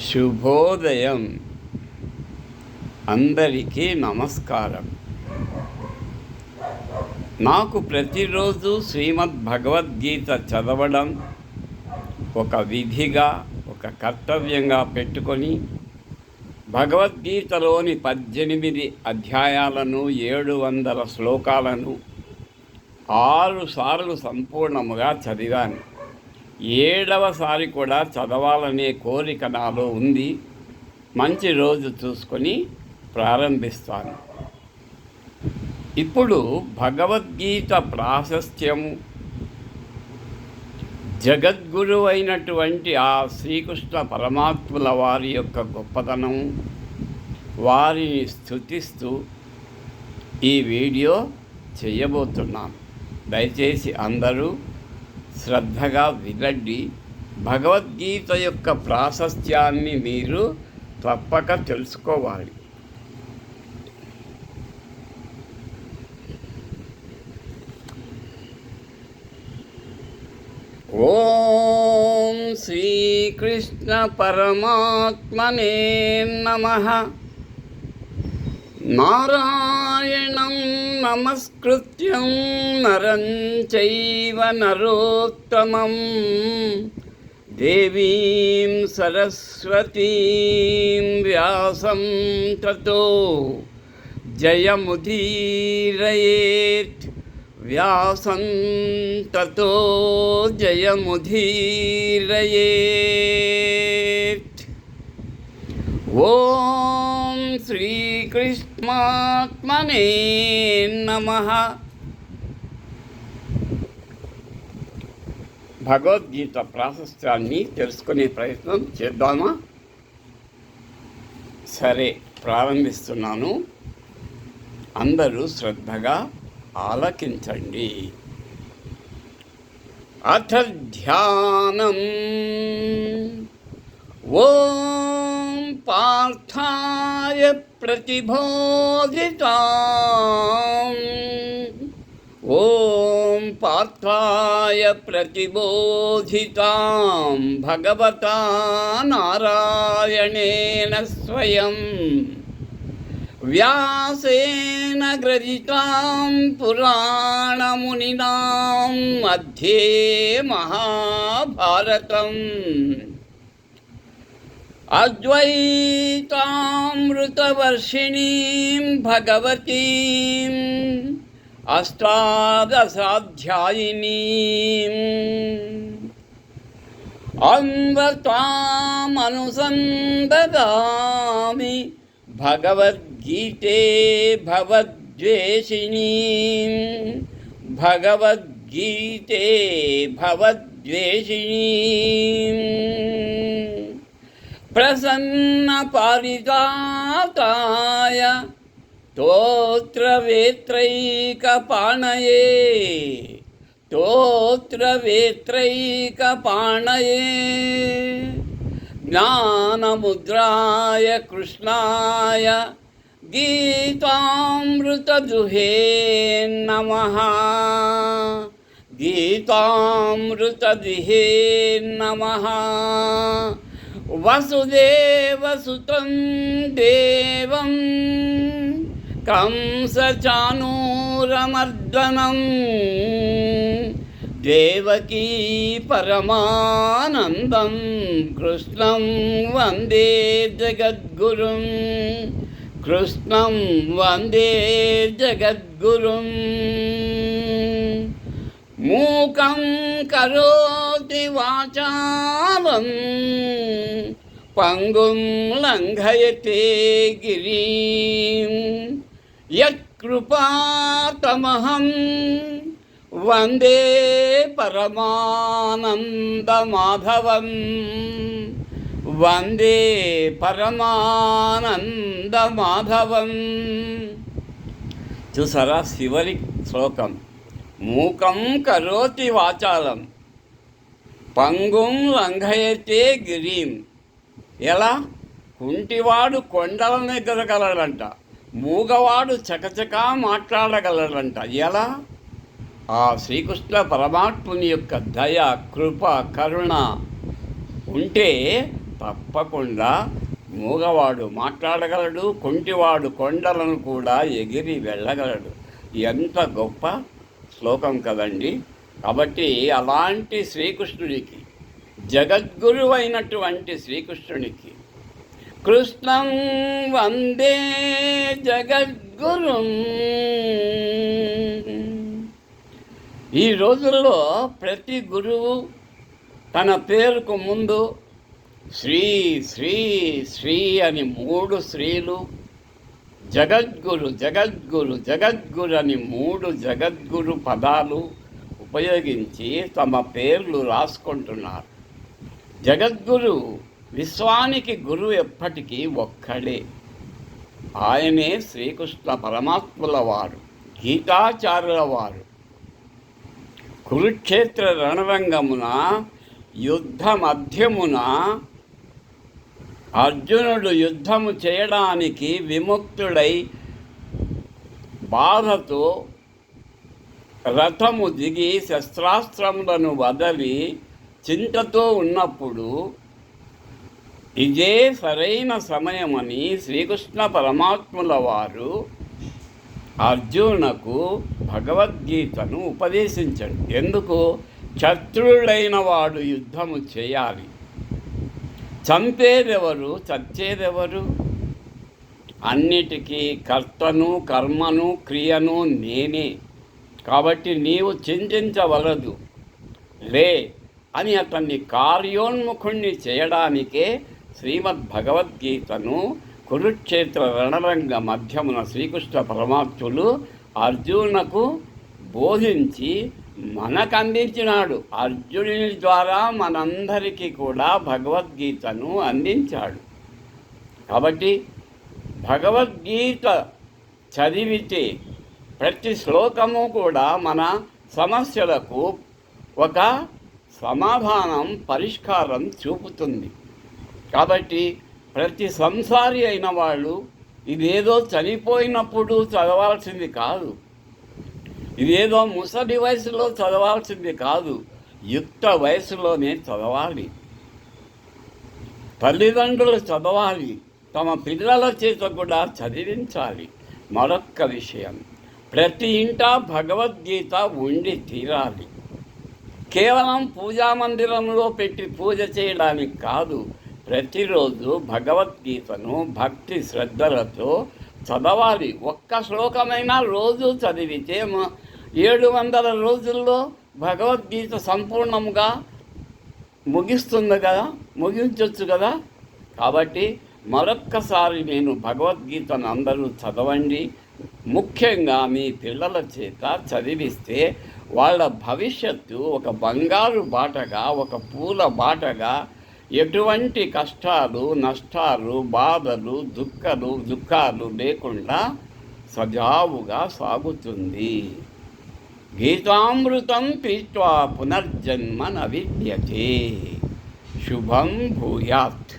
శుభోదయం. అందరికీ నమస్కారం. నాకు ప్రతిరోజు శ్రీమద్ భగవద్గీత చదవడం ఒక విధిగా ఒక కర్తవ్యంగా పెట్టుకొని భగవద్గీతలోని పద్దెనిమిది అధ్యాయాలను ఏడు వందల శ్లోకాలను ఆరు సార్లు సంపూర్ణముగా చదివాను. ఏడవసారి కూడా చదవాలనే కోరిక నాలో ఉంది. మంచి రోజు చూసుకొని ప్రారంభిస్తాను. ఇప్పుడు భగవద్గీత ప్రాశస్త్యము. జగద్గురు అయినటువంటి ఆ శ్రీకృష్ణ పరమాత్ముల వారి యొక్క గొప్పతనం వారిని స్థుతిస్తూ ఈ వీడియో చేయబోతున్నాను. దయచేసి అందరూ శ్రద్ధగా వినండి. భగవద్గీత యొక్క ప్రాశస్త్యాన్ని మీరు తప్పక తెలుసుకోవాలి. ఓం శ్రీకృష్ణ పరమాత్మనే నమ. నారాయణ నమస్కృత్యం నరం చైవ నరోత్తమం. దేవీం సరస్వతీం వ్యాసం తతో. జయముదీరయేత్ వ్యాసం తతో జయముదీరయేత్. ఓం శ్రీకృష్ణ పరమాత్మనే నమ. భగవద్గీత ప్రాశస్త్యాన్ని తెలుసుకునే ప్రయత్నం చేద్దామా? సరే ప్రారంభిస్తున్నాను. అందరూ శ్రద్ధగా ఆలకించండి. అథ ధ్యానం ఓ पार्थाय प्रतिबोधिताम्। ॐ पार्थाय प्रतिबोधितां भगवता नारायणेन स्वयं व्यासेन ग्रहितां पुराणमुनिनां मध्ये महाभारतम्। अद्वैतामृतवर्षिणी भगवती अष्टादशाध्यायिनी अम्ब त्वामनुसन्ददामि भगवद्गीते भवद्वेषिणी भगवद्गीते भवद्वेषिणी प्रसन्नपारिजाताय तोत्रवेत्रैकपाणये तोत्रवेत्रैकपाणये ज्ञानमुद्राय कृष्णाय गीतामृतदुहे नमः। गीतामृतदुहे नमः। వసుదేవసుతం దేవం. కంసచానూరమర్దనం. దేవకీ పరమానందం. కృష్ణం వందే జగద్గురుం. కృష్ణం వందే జగద్గురుం. మూకం కరో శ్రుతి వాచాలం పంగుం లంఘయతే గిరీం. వందే పరమానందమాధవం. వందే పరమానందమాధవం. చూసారా శివరి శ్లోకం. మూకం కరోతి వాచాలం. పంగుం లంఘయతే గిరీం. ఎలా? కుంటివాడు కొండలను ఎగరగలడంట మూగవాడు చకచకా మాట్లాడగలడంట. ఎలా? ఆ శ్రీకృష్ణ పరమాత్ముని యొక్క దయ కృప కరుణ ఉంటే తప్పకుండా మూగవాడు మాట్లాడగలడు కుంటివాడు కొండలను కూడా ఎగిరి వెళ్ళగలడు. ఎంత గొప్ప శ్లోకం కదండి. కాబట్టి అలాంటి శ్రీకృష్ణుడికి జగద్గురు అయినటువంటి శ్రీకృష్ణునికి కృష్ణం వందే జగద్గురు. ఈ రోజుల్లో ప్రతి గురువు తన పేరుకు ముందు శ్రీ శ్రీ శ్రీ అని మూడు శ్రీలు జగద్గురు జగద్గురు జగద్గురు అని మూడు జగద్గురు పదాలు ఉపయోగించి తమ పేర్లు రాసుకుంటున్నారు. జగద్గురు విశ్వానికి గురువు ఎప్పటికీ ఒక్కడే. ఆయనే శ్రీకృష్ణ పరమాత్ముల వారు గీతాచారుల వారు. కురుక్షేత్ర రణరంగమున యుద్ధ మధ్యమున అర్జునుడు యుద్ధము చేయడానికి విముక్తుడై బాధతో రథము దిగి శస్త్రాస్త్రములను వదలి చింతతో ఉన్నప్పుడు ఇదే సరైన సమయమని శ్రీకృష్ణ పరమాత్ముల వారు అర్జునకు భగవద్గీతను ఉపదేశించడు. ఎందుకు? శత్రుడైన వాడు యుద్ధము చేయాలి. చంపేదెవరు? చచ్చేదెవరు? అన్నిటికీ కర్తను కర్మను క్రియను నేనే. కాబట్టి నీవు చింతించవలదు. లే అని అతన్ని కార్యోన్ముఖుణ్ణి చేయడానికే శ్రీమద్ భగవద్గీతను కురుక్షేత్ర రణరంగ మధ్యమున శ్రీకృష్ణ పరమాత్ములు అర్జునకు బోధించి మనకు అందించినాడు అర్జునుని ద్వారా మనందరికీ కూడా భగవద్గీతను అందించాడు. కాబట్టి భగవద్గీత చదివితే ప్రతి శ్లోకము కూడా మన సమస్యలకు ఒక సమాధానం పరిష్కారం చూపుతుంది. కాబట్టి ప్రతి సంసారి అయిన వాళ్ళు ఇదేదో చనిపోయినప్పుడు చదవాల్సింది కాదు. ఇదేదో ముసలి వయసులో చదవాల్సింది కాదు. యుక్త వయసులోనే చదవాలి. తల్లిదండ్రులు చదవాలి. తమ పిల్లల చేత కూడా చదివించాలి. మరొక్క విషయం. ప్రతి ఇంట భగవద్గీత ఉండి తీరాలి. కేవలం పూజా మందిరంలో పెట్టి పూజ చేయడానికి కాదు ప్రతిరోజు భగవద్గీతను భక్తి శ్రద్ధలతో చదవాలి. ఒక్క శ్లోకమైనా రోజు చదివితే ఏడు వందల రోజుల్లో భగవద్గీత సంపూర్ణంగా ముగిస్తుంది కదా ముగించవచ్చు కదా? కాబట్టి మరొక్కసారి నేను భగవద్గీతను అందరూ చదవండి. ముఖ్యంగా మీ పిల్లల చేత చదివిస్తే వాళ్ళ భవిష్యత్తు ఒక బంగారు బాటగా ఒక పూల బాటగా ఎటువంటి కష్టాలు నష్టాలు బాధలు దుఃఖలు దుఃఖాలు లేకుండా సజావుగా సాగుతుంది. గీతామృతం పీత్వా పునర్జన్మ నవిద్యతే శుభం భూయాత్.